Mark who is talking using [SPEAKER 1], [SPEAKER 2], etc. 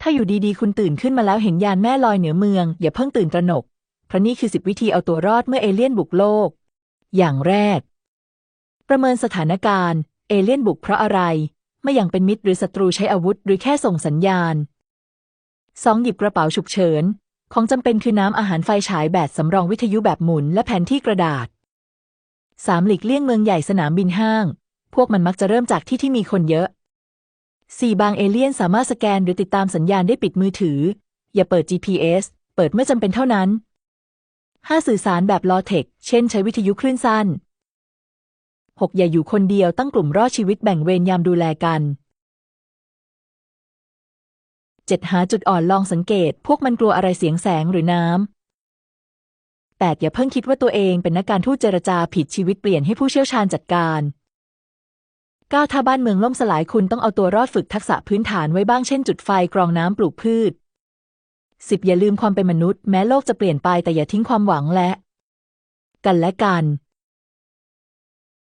[SPEAKER 1] ถ้าอยู่ดีๆ คุณตื่นขึ้นมาแล้วเห็นยานแม่ลอยเหนือเมือง อย่าเพิ่งตื่นตระหนก เพราะนี่คือสิบวิธีเอาตัวรอดเมื่อเอเลี่ยนบุกโลก อย่างแรก ประเมินสถานการณ์ เอเลี่ยนบุกเพราะอะไรไม่อย่างเป็นมิตรหรือศัตรูใช้อาวุธหรือแค่ส่งสัญญาณ 2. หยิบกระเป๋าฉุกเฉิน ของจำเป็นคือน้ำอาหารไฟฉายแบตสำรองวิทยุแบบหมุนและแผนที่กระดาษ 3. หลีกเลี่ยงเมืองใหญ่สนามบินห้าง พวกมันมักจะเริ่มจากที่ที่มีคนเยอะ 4. บางเอเลี่ยนสามารถสแกนหรือติดตามสัญญาณได้ปิดมือถือ อย่าเปิด GPS เปิดเมื่อจำเป็นเท่านั้น 5. สื่อสารแบบลอเทค เช่นใช้วิทยุคลื่นสั้น 6. อย่าอยู่คนเดียวตั้งกลุ่มรอดชีวิตแบ่งเวรยามดูแลกัน 7. หาจุดอ่อนลองสังเกต พวกมันกลัวอะไรเสียงแสงหรือน้ำ 8. อย่าเพิ่งคิดว่าตัวเองเป็นนักการทูตเจรจาผิดชีวิตเปลี่ยนให้ผู้เชี่ยวชาญจัดการ 9. ถ้าบ้านเมืองล่มสลายคุณต้องเอาตัวรอดฝึกทักษะพื้นฐานไว้บ้างเช่นจุดไฟกรองน้ำปลูกพืช 10. อย่าลืมความเป็นมนุษย์ แม้โลกจะเปลี่ยนไปแต่อย่าทิ้งความหวังและ กันและกัน